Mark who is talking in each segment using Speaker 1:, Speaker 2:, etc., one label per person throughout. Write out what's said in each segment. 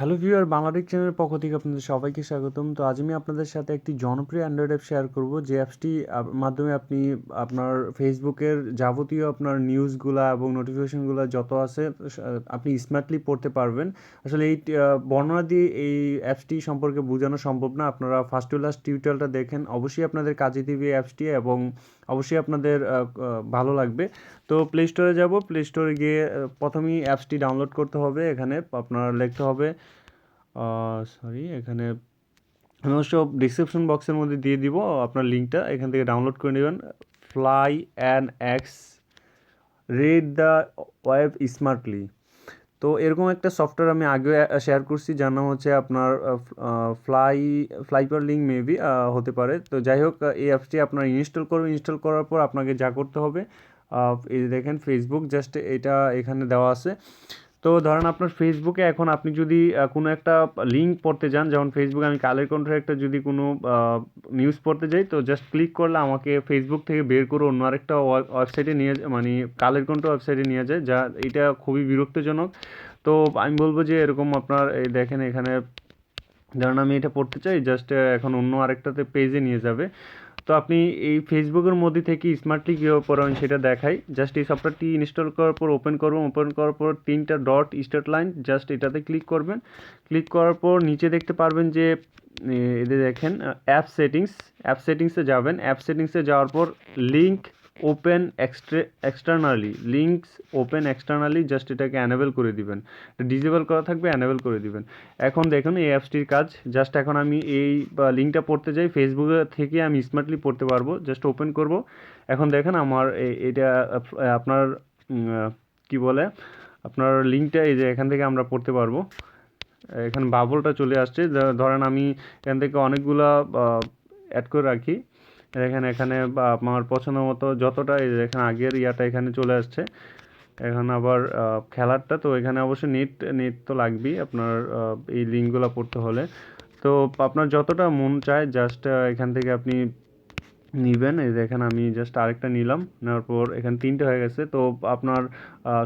Speaker 1: Hello viewer Bangladesh চ্যানেলের পক্ষ থেকে আপনাদের সবাইকে স্বাগতম। তো আজ আমি আপনাদের সাথে একটি জনপ্রিয় অ্যান্ড্রয়েড অ্যাপ শেয়ার করব। যে অ্যাপসটি মাধ্যমে আপনি আপনার ফেসবুকের যাবতীয় আপনার নিউজগুলা এবং নোটিফিকেশনগুলো যত আছে আপনি স্মার্টলি পড়তে পারবেন। আসলে এই বর্ণনা দিয়ে এই অ্যাপসটি সম্পর্কে বোঝানো সম্ভব না। আপনারা ফার্স্ট টু লাস্ট টিউটোরিয়ালটা দেখেন। অবশ্যই আপনাদের কাজে দিবে অ্যাপসটি এবং অবশ্যই আপনাদের ভালো লাগবে। তো প্লে স্টোরে যাব। প্লে স্টোরে গিয়ে প্রথমেই অ্যাপসটি ডাউনলোড করতে হবে। এখানে আপনার লিখতে হবে সরি এখানে আমি অবশ্য ডিসক্রিপশন বক্সের মধ্যে দিয়ে দিব। আপনার লিঙ্কটা এখান থেকে ডাউনলোড করে নেবেন। Flynx read the web smartly তো এরকম একটা সফটওয়্যার আমি আগে শেয়ার করছি যার নাম হচ্ছে আপনার ফ্লাই ফ্লাইপার লিঙ্ক মেবি হতে পারে। তো যাই হোক এই অ্যাপসটি আপনার ইনস্টল করবেন ইনস্টল করার পর আপনাকে যা করতে হবে এই দেখেন ফেসবুক জাস্ট এটা এখানে দেওয়া আছে। তো ধরেন আপনার ফেসবুকে এখন আপনি যদি কোনো একটা লিঙ্ক পড়তে যান, যেমন ফেসবুকে আমি কালের কণ্ঠের একটা যদি কোনো নিউজ পড়তে যাই, তো জাস্ট ক্লিক করলে আমাকে ফেসবুক থেকে বের করে অন্য আরেকটা ওয়েবসাইটে নিয়ে মানে কালের কণ্ঠ ওয়েবসাইটে নিয়ে যায়, যা এটা খুবই বিরক্তজনক। তো আমি বলব যে এরকম আপনার, এই দেখেন এখানে, ধরুন আমি এটা পড়তে চাই জাস্ট এখন অন্য আরেকটাতে পেজে নিয়ে যাবে। তো আপনি এই ফেসবুকের মধ্যে থেকে স্মার্টলি কীভাবে পড়াবেন সেটা দেখাই। জাস্ট এই সফটওয়্যারটি ইনস্টল করার পর ওপেন করবেন ওপেন করার পর তিনটা ডট স্টার্ট লাইন জাস্ট এটাতে ক্লিক করবেন। ক্লিক করার পর নিচে দেখতে পারবেন যে এদের দেখেন অ্যাপ সেটিংস অ্যাপ সেটিংসে যাবেন। অ্যাপ সেটিংসে যাওয়ার পর link open এক্সট্রে externally links open externally just এটাকে অ্যানেবল করে দিবেন। ডিজেবল করা থাকবে অ্যানেবল করে দিবেন। এখন দেখুন, এই অ্যাপসটির কাজ। জাস্ট এখন আমি এই লিঙ্কটা পড়তে যাই ফেসবুকে থেকে আমি স্মার্টলি পড়তে পারব। জাস্ট ওপেন করব। এখন দেখেন আমার এটা আপনার কি বলে? আপনার লিঙ্কটা এই যে এখান থেকে আমরা পড়তে পারব। এখানে বাবলটা চলে আসছে। ধরেন আমি এখান থেকে অনেকগুলা অ্যাড করে রাখি। এখানে এখানে আমার পছন্দ মতো যতটা এখানে আগের ইয়াটা এখানে চলে আসছে, এখন আবার খেলারটা তো এখানে অবশ্যই নেট নেট তো লাগবেই আপনার এই লিঙ্কগুলো পড়তে হলে। তো আপনার যতটা মন চায় জাস্ট এখান থেকে আপনি নিবেন। এই দেখেন আমি জাস্ট আরেকটা নিলাম, নেওয়ার পর এখানে তিনটে হয়ে গেছে। তো আপনার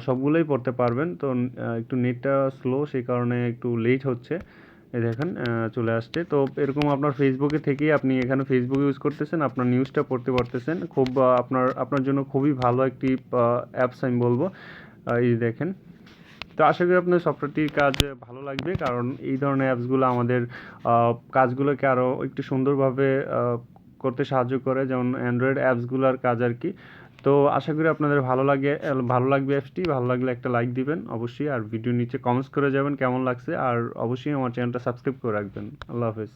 Speaker 1: সবগুলোই পড়তে পারবেন। তো একটু নেটটা স্লো সেই কারণে একটু লেট হচ্ছে। এই দেখেন চলে আসছে। তো এরকম আপনার ফেসবুকে থেকেই আপনি এখানে ফেসবুক ইউজ করতেছেন, আপনার নিউজটা পড়তে পারতেছেন। খুব আপনার আপনার জন্য খুবই ভালো একটি অ্যাপস আমি বলব। এই দেখেন। তো আশা করি আপনার সফটওয়্যারটির কাজ ভালো লাগবে, কারণ এই ধরনের অ্যাপসগুলো আমাদের কাজগুলোকে আরও একটু সুন্দরভাবে করতে সাহায্য করে, যেমন অ্যান্ড্রয়েড অ্যাপসগুলোর কাজ আর কি। তো আশা করি আপনাদের ভালো লাগে ভালো লাগবে অ্যাপসটি ভালো লাগলে একটা লাইক দিবেন অবশ্যই, আর ভিডিও নিচে কমেন্টস করে যাবেন কেমন লাগছে, আর অবশ্যই আমার চ্যানেলটা সাবস্ক্রাইব করে রাখবেন। আল্লাহ হাফেজ।